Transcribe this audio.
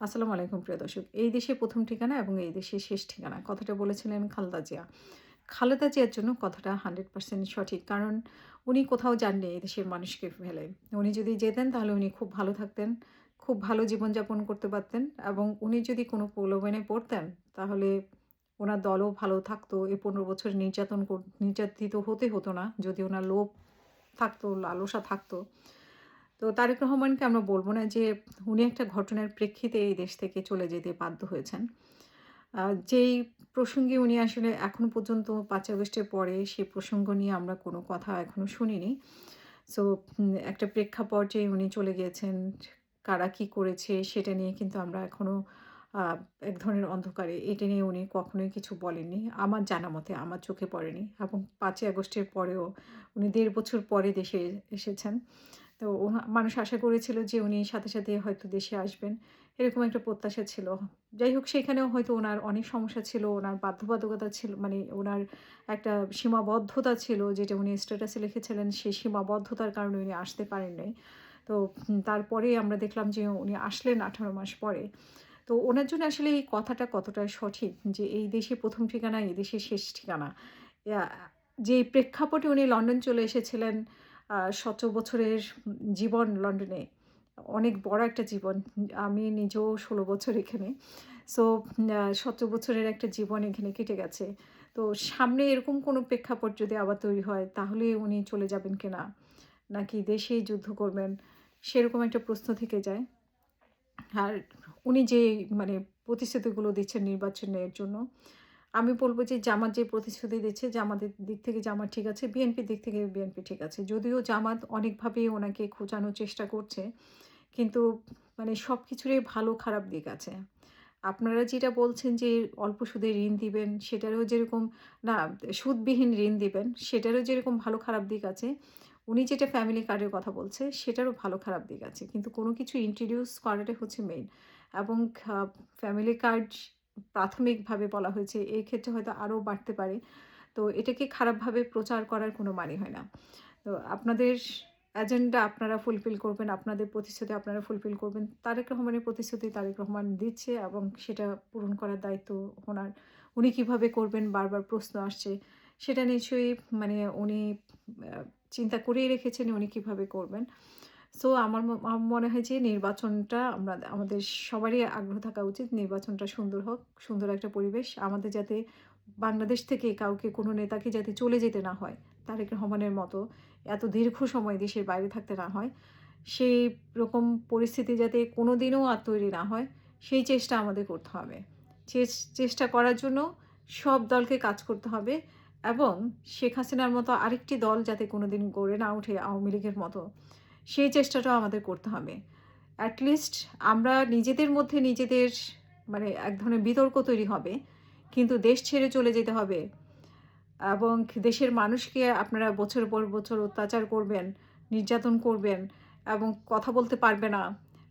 আসসালামু আলাইকুম, প্রিয় দর্শক। এই দেশে প্রথম ঠিকানা এবং এই দেশে শেষ ঠিকানা। কথাটা বলেছিলেন খালেদা জিয়া। খালেদা জিয়ার জন্য কথাটা হান্ড্রেড পার্সেন্ট সঠিক। কারণ উনি কোথাও যাননি এই দেশের মানুষকে ফেলে। উনি যদি যেতেন, তাহলে উনি খুব ভালো থাকতেন, খুব ভালো জীবনযাপন করতে পারতেন এবং উনি যদি কোনো প্রলোভনে পড়তেন, তাহলে ওনার দলও ভালো থাকতো। এই পনেরো বছর নির্যাতন নির্যাতিত হতে হতো না। যদি ওনার লোভ থাকতো, লালসা থাকতো তো তারেক রহমানকে আমরা বলব না যে উনি একটা ঘটনার প্রেক্ষিতে এই দেশ থেকে চলে যেতে বাধ্য হয়েছেন। যেই প্রসঙ্গে উনি আসলে এখন পর্যন্ত পাঁচ আগস্টের পরে সেই প্রসঙ্গ নিয়ে আমরা কোনো কথা এখনও শুনিনি। সো একটা প্রেক্ষাপটে উনি চলে গিয়েছেন, কারা কি করেছে সেটা নিয়ে কিন্তু আমরা এখনও এক ধরনের অন্ধকারে। এটা নিয়ে উনি কখনোই কিছু বলেননি। আমার জানা মতে, আমার চোখে পড়েনি। এবং পাঁচই আগস্টের পরেও উনি দেড় বছর পরে দেশে এসেছেন। তো মানুষ আশা করেছিল যে উনি সাথে সাথে হয়তো দেশে আসবেন। এরকম একটা প্রত্যাশা ছিল। যাই হোক, সেখানেও হয়তো ওনার অনেক সমস্যা ছিল, ওনার বাধ্যবাধকতা ছিল মানে ওনার একটা সীমাবদ্ধতা ছিল, যেটা উনি স্ট্যাটাসে লিখেছিলেন সেই সীমাবদ্ধতার কারণে উনি আসতে পারেন নাই। তো তারপরে আমরা দেখলাম যে উনি আসলেন আঠারো মাস পরে। তো ওনার জন্য আসলে এই কথাটা কতটা সঠিক? যে এই দেশে প্রথম ঠিকানা, এই দেশে শেষ ঠিকানা। যে প্রেক্ষাপটে উনি লন্ডন চলে এসেছিলেন সতেরো বছরের জীবন লন্ডনে। অনেক বড় একটা জীবন। আমি নিজেও ষোলো বছর এখানে। সো সতেরো বছরের একটা জীবন এখানে কেটে গেছে। তো সামনে এরকম কোনো প্রেক্ষাপট যদি আবার তৈরি হয়, তাহলে উনি চলে যাবেন কিনা? নাকি দেশেই যুদ্ধ করবেন? সেরকম একটা প্রশ্ন থেকে যায়। আর উনি যে মানে প্রতিশ্রুতিগুলো দিচ্ছেন নির্বাচনের জন্য আমি বলব যে, জামাত যে প্রতিশ্রুতি দিচ্ছে, জামাতের দিক থেকে জামাত ঠিক আছে বিএনপির দিক থেকে বিএনপি ঠিক আছে। যদিও জামাত অনেকভাবে ওনাকে খোঁচানোর চেষ্টা করছে, কিন্তু মানে সব কিছুরই ভালো খারাপ দিক আছে। আপনারা যেটা বলছেন যে, অল্প সুদে ঋণ দিবেন, সেটারও যেরকম না, সুদবিহীন ঋণ দিবেন, সেটারও যেরকম ভালো খারাপ দিক আছে, উনি যেটা ফ্যামিলি কার্ডের কথা বলছে, সেটারও ভালো খারাপ দিক আছে। কিন্তু কোনো কিছু ইন্ট্রোডিউস করাটাই হচ্ছে মেইন এবং ফ্যামিলি কার্ড প্রাথমিকভাবে বলা হয়েছে, এই ক্ষেত্রে হয়তো আরও বাড়তে পারে। তো এটাকে খারাপভাবে প্রচার করার কোনো মানে হয় না। তো আপনাদের এজেন্ডা আপনারা ফুলফিল করবেন, আপনাদের প্রতিশ্রুতি আপনারা ফুলফিল করবেন। তারেক রহমানের প্রতিশ্রুতি তারেক রহমান দিচ্ছে এবং সেটা পূরণ করার দায়িত্ব ওনার। উনি কীভাবে করবেন? বারবার প্রশ্ন আসছে। সেটা নিশ্চয়ই মানে উনি চিন্তা করেই রেখেছেন উনি কীভাবে করবেন। সো আমার মনে হয় যে নির্বাচনটা আমরা, আমাদের সবারই আগ্রহ থাকা উচিত নির্বাচনটা সুন্দর হোক, সুন্দর একটা পরিবেশ। আমাদের যাতে বাংলাদেশ থেকে কাউকে, কোনো নেতাকে যাতে চলে যেতে না হয়, তারেক রহমানের মতো এত দীর্ঘ সময় দেশের বাইরে থাকতে না হয়, সেই রকম পরিস্থিতি যাতে কোনো দিনও আর তৈরি না হয়, সেই চেষ্টা আমাদের করতে হবে। চেষ্টা করার জন্য সব দলকে কাজ করতে হবে এবং শেখ হাসিনার মতো আরেকটি দল যাতে কোনো দিন গড়ে না ওঠে আওয়ামী লীগের মতো। সেই চেষ্টাটাও আমাদের করতে হবে। অ্যাটলিস্ট আমরা নিজেদের মধ্যে নিজেদের মানে এক ধরনের বিতর্ক তৈরি হবে, কিন্তু দেশ ছেড়ে চলে যেতে হবে। এবং দেশের মানুষকে আপনারা বছর পর বছর অত্যাচার করবেন, নির্যাতন করবেন এবং কথা বলতে পারবে না।